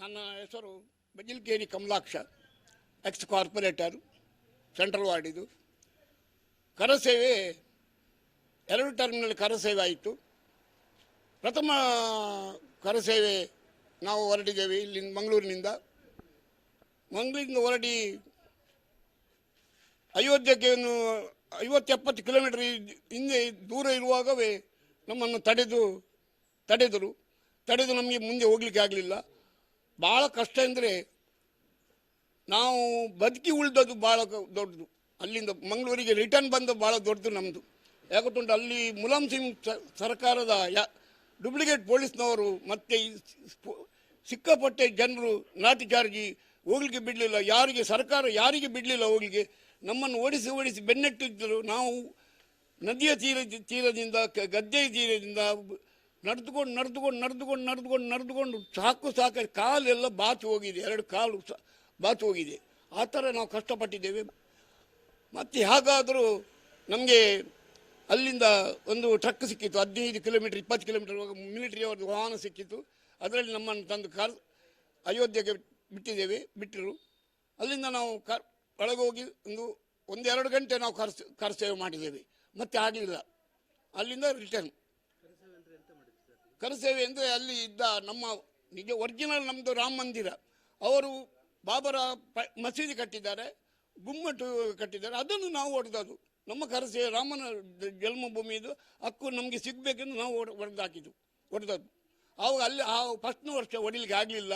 ನನ್ನ ಹೆಸರು Bajilkeri Kamalaksha ex corporator central ವಾರ್ಡಿದು ಕರಸೇವೆ ಎರಡು ಟರ್ಮಿನಲ್ ಕರಸೇವೆ ಆಯಿತು. ಪ್ರಥಮ ಕರಸೇವೆ ನಾವು ಹೊರಟಿದ್ದೇವೆ ಇಲ್ಲಿ ಮಂಗಳೂರಿನಿಂದ. ಮಂಗಳೂರಿಂದ ಹೊರಡಿ ಅಯೋಧ್ಯೆಗೆ ಒಂದು ಐವತ್ತು ಎಪ್ಪತ್ತು ಕಿಲೋಮೀಟರ್ ಹಿಂದೆ ದೂರ ಇರುವಾಗವೇ ನಮ್ಮನ್ನು ತಡೆದು, ತಡೆದರು. ತಡೆದು ನಮಗೆ ಮುಂದೆ ಹೋಗ್ಲಿಕ್ಕೆ ಆಗಲಿಲ್ಲ. ಭಾಳ ಕಷ್ಟ ಅಂದರೆ ನಾವು ಬದುಕಿ ಉಳಿದದ್ದು ಭಾಳ ದೊಡ್ಡದು. ಅಲ್ಲಿಂದ ಮಂಗಳೂರಿಗೆ ರಿಟರ್ನ್ ಬಂದು ಭಾಳ ದೊಡ್ಡದು ನಮ್ಮದು ಯಾಕಂತಂದ್ರೆ ಅಲ್ಲಿ ಮುಲಾಮ್ ಸಿಂಗ್ ಸರ್ಕಾರದ ಯಾ ಡೂಪ್ಲಿಕೇಟ್ ಪೊಲೀಸ್ನವರು ಮತ್ತು ಸಿಕ್ಕಾಪಟ್ಟೆ ಜನರು ನಾಟಿ ಚಾರ್ಜಿ ಹೋಗ್ಲಿಕ್ಕೆ ಬಿಡಲಿಲ್ಲ. ಯಾರಿಗೆ ಸರ್ಕಾರ ಯಾರಿಗೆ ಬಿಡಲಿಲ್ಲ ಹೋಗ್ಲಿಕ್ಕೆ? ನಮ್ಮನ್ನು ಓಡಿಸಿ ಓಡಿಸಿ ಬೆನ್ನಟ್ಟಿದ್ದರು ನಾವು ನದಿಯ ತೀರ ತೀರದಿಂದ ಗದ್ದೆಯ ತೀರದಿಂದ ನಡೆದುಕೊಂಡು ನಡೆದುಕೊಂಡು ನಡೆದುಕೊಂಡು ನಡೆದುಕೊಂಡು ನಡೆದುಕೊಂಡು ಸಾಕು ಸಾಕು ಕಾಲೆಲ್ಲ ಬಾತು ಹೋಗಿದೆ, ಎರಡು ಕಾಲು ಸ- ಹೋಗಿದೆ. ಆ ಥರ ನಾವು ಕಷ್ಟಪಟ್ಟಿದ್ದೇವೆ. ಮತ್ತು ಹೇಗಾದರೂ ನಮಗೆ ಅಲ್ಲಿಂದ ಒಂದು ಟ್ರಕ್ ಸಿಕ್ಕಿತ್ತು, ಹದಿನೈದು ಕಿಲೋಮೀಟರ್, ಇಪ್ಪತ್ತು ಕಿಲೋಮೀಟರ್ ಮಿಲಿಟರಿ ಅವ್ರದ್ದು ವಾಹನ ಸಿಕ್ಕಿತ್ತು. ಅದರಲ್ಲಿ ನಮ್ಮನ್ನು ತಂದು ಕಾರ್, ಅಯೋಧ್ಯೆಗೆ ಬಿಟ್ಟಿದ್ದೇವೆ, ಬಿಟ್ಟರು. ಅಲ್ಲಿಂದ ನಾವು ಕಾರ್ ಒಳಗೋಗಿ ಒಂದು, ಒಂದೆರಡು ಗಂಟೆ ನಾವು ಕಾರ್ ಕಾರ್ ಸೇವೆ ಮಾಡಿದ್ದೇವೆ. ಮತ್ತೆ ಆಗಲಿಲ್ಲ. ಅಲ್ಲಿಂದ ರಿಟರ್ನ್ ಕರಸೇವೆ ಅಂದರೆ ಅಲ್ಲಿ ಇದ್ದ ನಮ್ಮ ನಿಜ ಒರಿಜಿನಲ್ ನಮ್ಮದು ರಾಮ ಮಂದಿರ. ಅವರು ಬಾಬರ ಪ, ಮಸೀದಿ ಕಟ್ಟಿದ್ದಾರೆ, ಗುಮ್ಮಟು ಕಟ್ಟಿದ್ದಾರೆ. ಅದನ್ನು ನಾವು ಹೊಡೆದದು ನಮ್ಮ ಕರಸೇವೆ ರಾಮನ ದ- ಜನ್ಮಭೂಮಿ ಇದು ಹಕ್ಕು ನಮಗೆ ಸಿಗಬೇಕೆಂದು ನಾವು ಹೊಡೆದಾಕಿದ್ದು, ಹೊಡೆದದ್ದು. ಆವಾಗ ಅಲ್ಲಿ ಆ ಫಸ್ಟ್ ವರ್ಷ ಹೊಡಿಲಿಕ್ಕೆ ಆಗಲಿಲ್ಲ.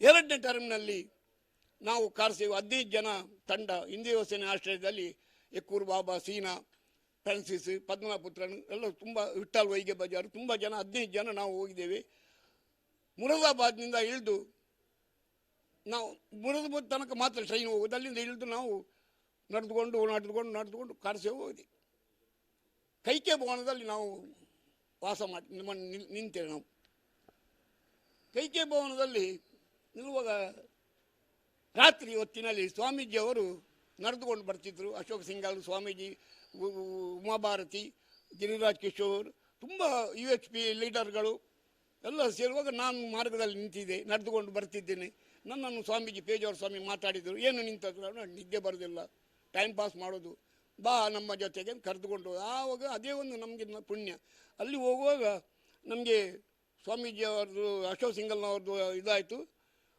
ಎರಡನೇ ಟರ್ಮ್ನಲ್ಲಿ ನಾವು ಕರೆಸೇವೆ. ಹದಿನೈದು ಜನ ತಂಡ ಹಿಂದಿ ಯೋಸನೆ ಆಶ್ರಯದಲ್ಲಿ ಯಕ್ಕೂರು ಬಾಬಾ ಸೀನಾ ಫ್ರಾನ್ಸಿಸ್ ಪದ್ಮನಾಭಪುತ್ರನ್. ಎಲ್ಲ ತುಂಬ ವಿಠಲ್ ವೈಗೆ ಬಜಾರ್. ತುಂಬ ಜನ, ಹದಿನೈದು ಜನ ನಾವು ಹೋಗಿದ್ದೇವೆ. ಮುರಾದಾಬಾದ್ನಿಂದ ಇಳಿದು ನಾವು, ಮುರಾದಾಬಾದ್ ತನಕ ಮಾತ್ರ ಟ್ರೈನ್ ಹೋಗೋದು ಅಲ್ಲಿಂದ ಇಳಿದು ನಾವು ನಡೆದುಕೊಂಡು ನಡೆದುಕೊಂಡು ನಡೆದುಕೊಂಡು ಕಾರ್ಸೆ ಹೋಗಿದೆ ಕೈಕೆ ಭವನದಲ್ಲಿ ನಾವು ವಾಸ ಮಾಡಿ, ನಿಮ್ಮ ನಿಂತೇವೆ ನಾವು. ಕೈಕೆ ಭವನದಲ್ಲಿ ನಿಲ್ಲುವಾಗ ರಾತ್ರಿ ಹೊತ್ತಿನಲ್ಲಿ ಸ್ವಾಮೀಜಿ ಅವರು ನಡೆದುಕೊಂಡು ಬರ್ತಿದ್ರು. ಅಶೋಕ್ ಸಿಂಗಾಲ್, ಸ್ವಾಮೀಜಿ ಉಮಾಭಾರತಿ, ಗಿರಿರಾಜ್ ಕಿಶೋರ್, ತುಂಬ ಯು ಎಚ್ ಪಿ ಲೀಡರ್ಗಳು ಎಲ್ಲ ಸೇರುವಾಗ ನಾನು ಮಾರ್ಗದಲ್ಲಿ ನಿಂತಿದ್ದೆ, ನಡೆದುಕೊಂಡು ಬರ್ತಿದ್ದೇನೆ. ನನ್ನನ್ನು ಸ್ವಾಮೀಜಿ ಪೇಜಾವರ ಸ್ವಾಮಿ ಮಾತಾಡಿದರು. ಏನು ನಿಂತದ್ದು? ನಾನು ನಿದ್ದೆ ಬರೋದಿಲ್ಲ. ಟೈಮ್ ಪಾಸ್ ಮಾಡೋದು. ಬಾ ನಮ್ಮ ಜೊತೆಗೆ ಕರೆದುಕೊಂಡು ಆವಾಗ ಅದೇ ಒಂದು ನಮಗೆ ಪುಣ್ಯ. ಅಲ್ಲಿ ಹೋಗುವಾಗ ನಮಗೆ ಸ್ವಾಮೀಜಿ ಅವ್ರದ್ದು ಅಶೋಕ್ ಸಿಂಗಲ್ನವ್ರದ್ದು ಇದಾಯಿತು.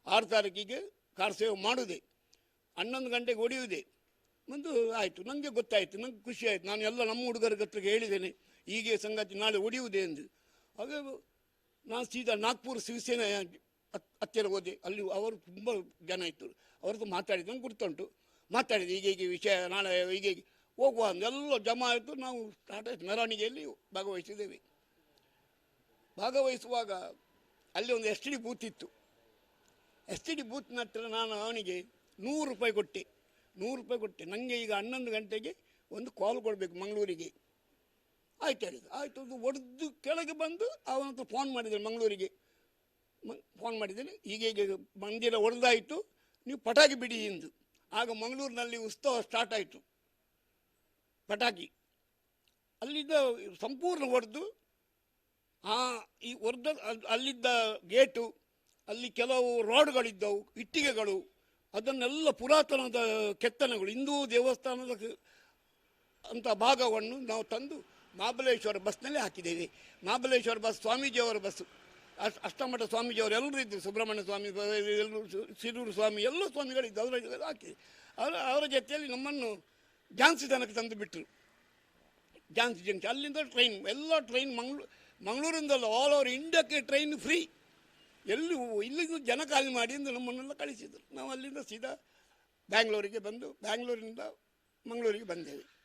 ಆರು ತಾರೀಕಿಗೆ ಕಾರ್ ಸೇವೆ ಮಾಡುವುದೇ ಹನ್ನೊಂದು ಗಂಟೆಗೆ ಹೊಡೆಯುವುದೇ ಒಂದು ಆಯಿತು ನನಗೆ ಗೊತ್ತಾಯಿತು, ನಂಗೆ ಖುಷಿ ಆಯಿತು. ನಾನು ಎಲ್ಲ ನಮ್ಮ ಹುಡುಗರ ಹತ್ರಕ್ಕೆ ಹೇಳಿದ್ದೇನೆ, ಹೀಗೆ ಸಂಗತಿ ನಾಳೆ ಹೊಡೆಯುವುದೇ ಎಂದು. ಹಾಗೆ ನಾನು ಸೀದಾ ನಾಗ್ಪುರ ಶಿವಸೇನೆ ಹತ್- ಹತ್ತಿರ ಹೋದೆ. ಅಲ್ಲಿ ಅವರು ತುಂಬ ಜನ ಇತ್ತು ಅವ್ರದ್ದು ಮಾತಾಡಿದ್ದು ನಂಗೆ ಗುರ್ತುಂಟು. ಮಾತಾಡಿದೆ ಹೀಗೆ ಹೀಗೆ ವಿಷಯ, ನಾಳೆ ಹೀಗೆ ಹೋಗುವ ಎಲ್ಲ ಜಮಾ ಆಯಿತು. ನಾವು ಸ್ಟಾರ್ಟ್ ಆಯಿತು. ಮೆರವಣಿಗೆಯಲ್ಲಿ ಭಾಗವಹಿಸಿದ್ದೇವೆ. ಭಾಗವಹಿಸುವಾಗ ಅಲ್ಲಿ ಒಂದು ಎಸ್ ಟಿ ಡಿ ಬೂತ್ ಇತ್ತು. ಎಸ್ ಟಿ ಡಿ ಬೂತ್ನ ಹತ್ರ ನಾನು ಅವನಿಗೆ ನೂರು ರೂಪಾಯಿ ಕೊಟ್ಟೆ, ನೂರು ರೂಪಾಯಿ ಕೊಟ್ಟೆ ನನಗೆ ಈಗ ಹನ್ನೊಂದು ಗಂಟೆಗೆ ಒಂದು ಕಾಲ್ ಕೊಡಬೇಕು ಮಂಗಳೂರಿಗೆ. ಆಯ್ತು ಹೇಳಿದ್ರು ಆಯಿತು, ಅದು ಒಡೆದು ಕೆಳಗೆ ಬಂದು ಅವನ ಫೋನ್ ಮಾಡಿದ್ದೇನೆ ಮಂಗಳೂರಿಗೆ. ಫೋನ್ ಮಾಡಿದ್ದೇನೆ. ಈಗ ಈಗ ಮಂದಿರ ಒಡೆದಾಯಿತು. ನೀವು ಪಟಾಕಿ ಬಿಡಿ ಎಂದು. ಆಗ ಮಂಗಳೂರಿನಲ್ಲಿ ಉತ್ಸವ ಸ್ಟಾರ್ಟ್ ಆಯಿತು. ಪಟಾಕಿ. ಅಲ್ಲಿದ್ದ ಸಂಪೂರ್ಣ ಒಡೆದು, ಆ ಈ ಒಡೆದ ಅಲ್- ಅಲ್ಲಿದ್ದ ಗೇಟು ಅಲ್ಲಿ ಕೆಲವು ರೋಡ್ಗಳಿದ್ದವು ಇಟ್ಟಿಗೆಗಳು. ಅದನ್ನೆಲ್ಲ ಪುರಾತನದ ಕೆತ್ತನೆಗಳು, ಹಿಂದೂ ದೇವಸ್ಥಾನದ ಅಂತ ಭಾಗವನ್ನು ನಾವು ತಂದು ಮಹಾಬಲೇಶ್ವರ ಬಸ್ನಲ್ಲಿ ಹಾಕಿದ್ದೇವೆ. ಮಹಾಬಲೇಶ್ವರ ಬಸ್ ಸ್ವಾಮೀಜಿಯವರ ಬಸ್ಸು ಅಷ್ಟ ಅಷ್ಟಮಠ ಸ್ವಾಮೀಜಿಯವರು ಎಲ್ಲರೂ ಇದ್ದರು, ಸುಬ್ರಹ್ಮಣ್ಯ ಸ್ವಾಮಿ, ಎಲ್ಲರೂ ಸಿರೂರು ಸ್ವಾಮಿ, ಎಲ್ಲ ಸ್ವಾಮಿಗಳಿದ್ದು ಅವರ ಹಾಕಿ ಅವರ ಅವರ ಜೊತೆಯಲ್ಲಿ ನಮ್ಮನ್ನು ಝಾನ್ಸಿ ತನಕ ತಂದು ಬಿಟ್ಟರು ಝಾನ್ಸಿ ಜಂಕ್ಷನ್, ಅಲ್ಲಿಂದ ಟ್ರೈನ್ ಎಲ್ಲ ಟ್ರೈನ್ ಮಂಗ್ಳೂ ಮಂಗಳೂರಿಂದಲ್ಲ ಆಲ್ ಓವರ್ ಇಂಡಿಯಾಕ್ಕೆ ಟ್ರೈನ್ ಫ್ರೀ ಎಲ್ಲಿ ಇಲ್ಲಿಂದ ಜನ ಖಾಲಿ ಮಾಡಿ ಎಂದು ನಮ್ಮನ್ನೆಲ್ಲ ಕಳಿಸಿದರು. ನಾವು ಅಲ್ಲಿಂದ ಸೀದಾ ಬ್ಯಾಂಗ್ಳೂರಿಗೆ ಬಂದು ಬ್ಯಾಂಗ್ಳೂರಿನಿಂದ ಮಂಗಳೂರಿಗೆ ಬಂದೇವೆ.